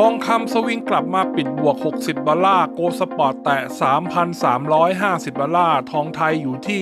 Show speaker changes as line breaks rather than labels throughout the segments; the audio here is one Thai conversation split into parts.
ทองคำสวิงกลับมาปิดบวก 60 ดอลลาร์ โกลสปอร์ตแตะ 3,350 ดอลลาร์ ทองไทยอยู่ที่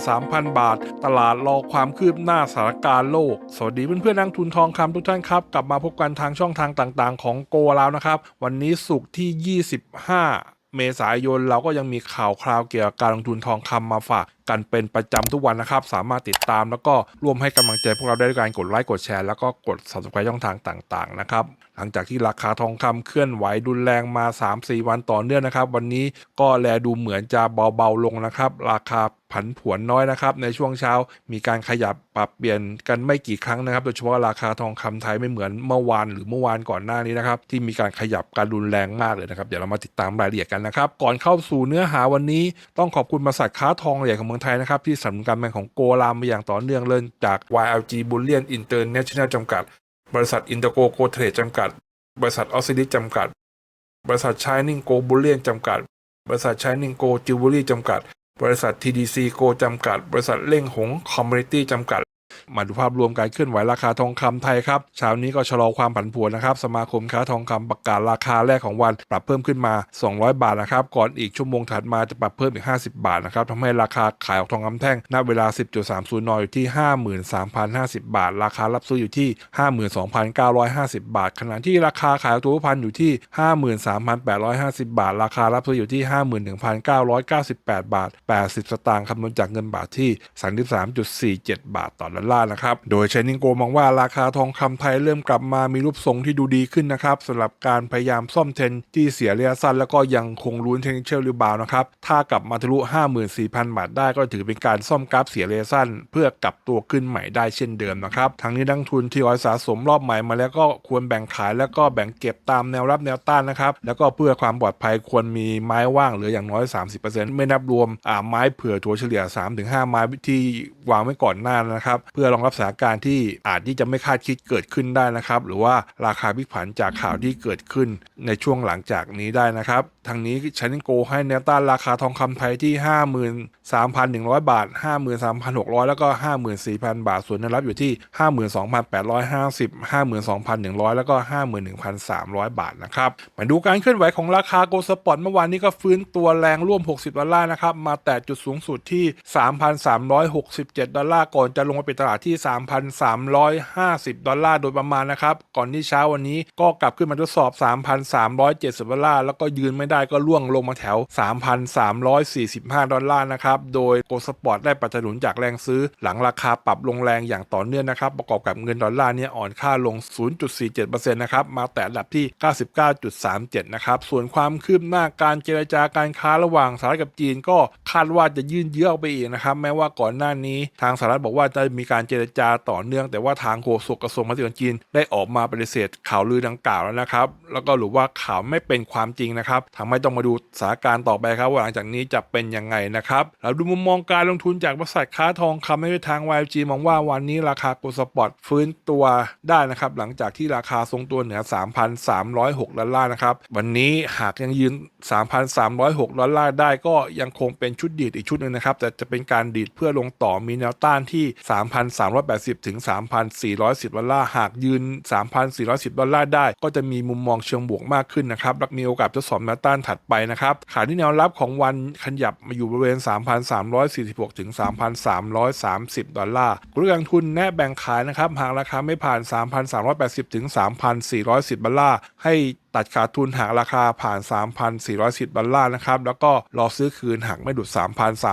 53,000 บาท ตลาดรอความคืบหน้าสถานการณ์โลก สวัสดีเพื่อนๆนักทุนทองคำทุกท่านครับ กลับมาพบกันทางช่องทางต่างๆ ของโกแล้วนะครับ วันนี้สุกร์ที่ 25 เมษายนเราก็ยังมีข่าวคราวเกี่ยวกับการลงทุนทองคำมาฝากกันเป็นประจำทุกวันนะครับ สามารถติดตามแล้วก็ร่วมให้กำลังใจพวกเราได้ด้วยการกดไลค์กดแชร์แล้วก็กด subscribe ช่องทางต่างๆนะครับ หลังจากที่ราคาทองคำเคลื่อนไหวดุนแรงมา 3-4 วันต่อเนื่องนะครับ วันนี้ก็แลดูเหมือนจะเบาๆลงนะครับ ราคา ผันผวนน้อยนะครับ ในช่วงเช้ามีการขยับปรับเปลี่ยนกันไม่กี่ครั้งนะครับ โดยเฉพาะราคาทองคำไทยไม่เหมือนเมื่อวานหรือเมื่อวานก่อนหน้านี้นะครับ ที่มีการขยับการรุนแรงมากเลยนะครับ เดี๋ยวเรามาติดตามรายละเอียดกันนะครับ ก่อนเข้าสู่เนื้อหาวันนี้ ต้องขอบคุณบริษัทค้าทองใหญ่ของเมืองไทยนะครับที่สำนับสนุนการแบงของโกลามมาอย่างต่อเนื่องเริ่มจาก YLG Bullion International จำกัด บริษัทอินเตอร์โกโกเทรดจำกัด บริษัทออสซิลิจำกัด บริษัท Shining Go Bullion จำกัด บริษัท Shining Go Jewelry จำกัด บริษัท TDC โกจำกัด บริษัทเล่งหงคอมมูนิตี้จำกัด มาดูภาพรวมการเคลื่อนไหวราคาทองคำไทยครับเช้านี้ก็ชะลอความผันผวนนะครับ สมาคมค้าทองคำประกาศราคาแรกของวัน ปรับเพิ่มขึ้นมา 200 บาทนะครับ ก่อนอีกชั่วโมงถัดมาจะปรับเพิ่มอีก 50 บาทนะครับทำให้ราคาขายออกทองคำแท่งณเวลา 10.30นอยู่ที่ 53,050 บาท ราคารับซื้ออยู่ที่ 52,950 บาท ขณะที่ราคาขายตัวพันอยู่ที่ 53,850 บาท ราคารับซื้ออยู่ที่ 51,998 บาท 80 สตางค์คำนวณจากเงินบาทที่ 33.47 บาทต่อดอลลาร์นะครับ โดยเชนิงโกมองว่าราคาทองคำไทยเริ่มกลับมามีรูปทรงที่ดูดีขึ้นนะครับสำหรับการพยายามซ่อมเทรนที่เสียระยะสั้นแล้วก็ยังคงลุ้นเทนเชลรีบาวนะครับ ถ้ากลับมาทะลุ 54,000 บาทได้ก็ถือเป็นการซ่อมกราฟเสียระยะสั้น เพื่อกลับตัวขึ้นใหม่ได้เช่นเดิมนะครับทั้งนี้นักทุนที่อ้อยสะสมรอบใหม่มาแล้วก็ควรแบ่งขายแล้วก็แบ่งเก็บตามแนวรับแนวต้านนะครับแล้วก็เพื่อความปลอดภัยควรมีไม้ว่างเหลืออย่างน้อย 30%ไม่นับรวมอ่าไม้เผื่อถัวเฉลี่ย 3-5 ไม้ที่วางไว้ก่อนหน้านะครับ เพื่อรองรับสถานการณ์ที่อาจที่จะไม่คาดคิดเกิดขึ้นได้นะครับ หรือว่าราคาพลิกผันจากข่าวที่เกิดขึ้นในช่วงหลังจากนี้ได้นะครับ ทางนี้ชันนิโกให้แนวต้านราคาทองคำไทยที่ 53,100 บาท 53,600 แล้วก็ 54,000 บาท ส่วนแนวรับอยู่ที่ 52,850 52,100 แล้วก็ 51,300 บาทนะครับมาดูการเคลื่อนไหวของราคาโกลด์สปอร์ตเมื่อวานนี้ก็ฟื้นตัวแรงร่วม 60 ดอลลาร์นะครับ มาแตะจุดสูงสุดที่ 3,367 ดอลลาร์ ก่อนจะลงมาปิดตลาดที่ 3,350 ดอลลาร์โดยประมาณนะครับ ก่อนที่เช้าวันนี้ก็กลับขึ้นมาทดสอบ 3,370 ดอลลาร์ แล้วก็ยืนไม่ได้ก็ล่วงลงมาแถว 3,345 ดอลลาร์นะครับ โดยโกลสปอร์ตได้ปัจจุนจากแรงซื้อ หลังราคาปรับลงแรงอย่างต่อเนื่องนะครับ ประกอบกับเงินดอลลาร์เนี่ยอ่อนค่าลง 0.47%นะครับ มาแตะระดับที่ 99.37 นะครับ ส่วนความคืบหน้าการเจรจาการค้าระหว่างสหรัฐกับจีนก็คาดว่าจะยื่นเยื้อไปอีกนะครับ แม้ว่าก่อนหน้านี้ทางสหรัฐบอกว่าจะมีการเจรจาต่อเนื่อง แต่ว่าทางโฆษกกระทรวงมหาดไทยของจีนได้ออกมาปฏิเสธข่าวลือดังกล่าวแล้วนะครับ แล้วก็หรือว่าข่าวไม่เป็นความจริงนะครับทำให้ต้องมาดูสถานการณ์ต่อไปครับว่าหลังจากนี้จะเป็นยังไงนะครับเราดูมุมมองการลงทุนจากบริษัทค้าทองคำในทาง YG มองว่าวันนี้ราคาโกลด์สปอร์ตฟื้นตัวได้นะครับหลังจากที่ราคาทรงตัวเหนือ 3,306ดอลลาร์นะครับวันนี้หากยังยืน 3,306ดอลลาร์ได้ก็ยังคงเป็นชุดดีดอีกชุดหนึ่งนะครับ แต่จะเป็นการดีดเพื่อลงต่อมีแนวต้านที่ 3,380 ถึง 3,410 ดอลลาร์ หากยืน 3,410 ดอลลาร์ได้ ก็จะมีมุมมองเชิงบวกมากขึ้นนะครับ และมีโอกาสทดสอบแนวต้านถัดไปนะครับ ขาที่แนวรับของวันขยับมาอยู่บริเวณ 3,346 ถึง 3,330 ดอลลาร์กลุ่มการลงทุนแนะแบ่งขายนะครับ หากราคาไม่ผ่าน 3,380 ถึง 3,410 ดอลลาร์ ให้ ตัดขาดทุนหากราคาผ่าน 3,410ดอลลาร์นะครับแล้วก็รอซื้อคืนหากไม่ดุด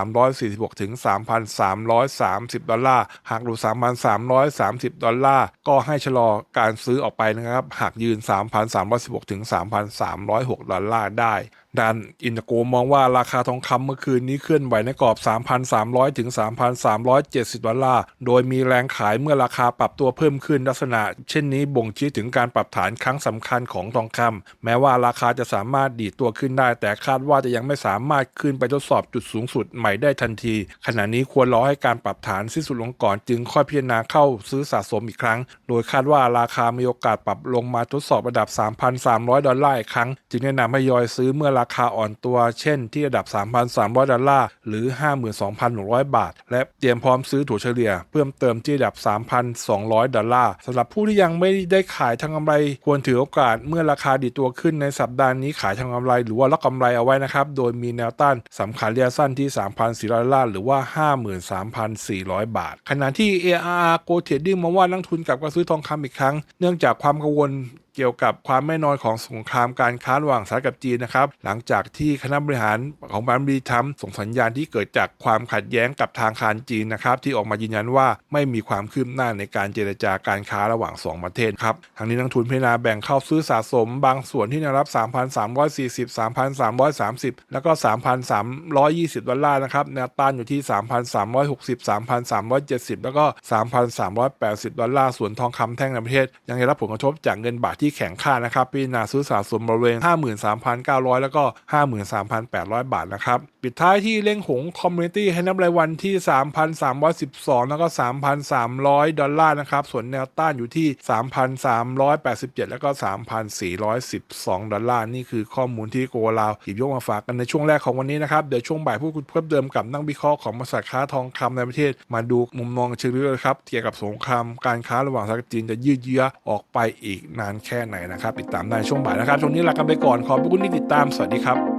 3,346 ถึง 3,330 ดอลลาร์ หากหลุด 3,330 ดอลลาร์ ก็ให้ชะลอการซื้อออกไปนะครับ หากยืน 3,316 ถึง 3,306 ดอลลาร์ได้ ด้านอินโกมองว่าราคาทองคำเมื่อคืนนี้เคลื่อนไหวในกรอบ 3,300 ถึง 3,370 ดอลลาร์ โดยมีแรงขายเมื่อราคาปรับตัวเพิ่มขึ้นลักษณะ เช่นนี้บ่งชี้ถึงการปรับฐานครั้งสำคัญของทองคำแม้ว่าราคาจะสามารถดีดตัวขึ้นได้ แต่คาดว่าจะยังไม่สามารถขึ้นไปทดสอบจุดสูงสุดใหม่ได้ทันที ขณะนี้ควรรอให้การปรับฐานสิ้นสุดลงก่อนจึงค่อยพิจารณาเข้าซื้อสะสมอีกครั้ง โดยคาดว่าราคามีโอกาสปรับลงมาทดสอบระดับ 3,300 ดอลลาร์อีกครั้ง จึงแนะนำให้ยอยซื้อเมื่อราราคาอ่อนตัวเช่นที่ระดับ 3,300 ดอลลาร์ หรือ 52,100 บาท และเตรียมพร้อมซื้อถั่วเฉลี่ย เพิ่มเติมที่ระดับ 3,200 ดอลลาร์สำหรับผู้ที่ยังไม่ได้ขายทางกำไร ควรถือโอกาสเมื่อราคาดีตัวขึ้นในสัปดาห์นี้ขายทางกำไร หรือว่าล็อกกำไรเอาไว้นะครับ โดยมีแนวต้านสำคัญระยะสั้นที่ 3,400 ดอลลาร์ หรือว่า 53,400 บาท ขณะที่ ARR Go Trading มองว่านักทุนกลับมาซื้อทองคำอีกครั้ง เนื่องจากความกังวล เกี่ยวกับความไม่นอนของสงครามการค้าระหว่างสหรัฐกับจีนนะครับหลังจากที่คณะบริหารของบาร์บีทัมส่งสัญญาณที่เกิดจากความขัดแย้งกับทางการจีนนะครับที่ออกมายืนยันว่าไม่มีความคืบหน้าในการเจรจาการค้าระหว่าง 2 ประเทศครับทางนี้นักทุนพิจารณาแบ่งเข้าซื้อสะสม บางส่วนที่แนวรับ 3,340 3,330 แล้วก็ 3,320 ดอลลาร์นะครับแนวต้านอยู่ที่ 3,360 3,370 แล้วก็ 3,380 ดอลลาร์ส่วนทองคำแท่งในประเทศ ยังได้รับผลกระทบจากเงินบาทที่แข็งค่านะครับพิจารณาซื้อสะสมบริเวณ 53,900 แล้วก็ 53,800 บาทนะครับปิดท้ายที่เล่งหงคอมมูนิตี้ให้นับรายวันที่ 3,312 แล้วก็ 3,300 ดอลลาร์นะครับ ส่วนแนวต้านอยู่ที่ 3,387 แล้วก็ 3,412 ดอลลาร์ นี่คือข้อมูลที่โกลาวหยิบยกมาฝากกันในช่วงแรกของวันนี้นะครับ เดี๋ยวช่วงบ่ายพูดคุยเพิ่มเติมกับนักวิเคราะห์ของบริษัทค้าทองคำในประเทศ มาดูมุมมองเชิงลึกเลยครับเกี่ยวกับสงครามการค้าระหว่างสหรัฐจีนจะยืดเยื้อออกไปอีกนานแค่ไหนนะครับติดตามได้ช่วงบ่ายนะครับช่วงนี้ลากันไปก่อนขอบพระคุณที่ติดตามสวัสดีครับ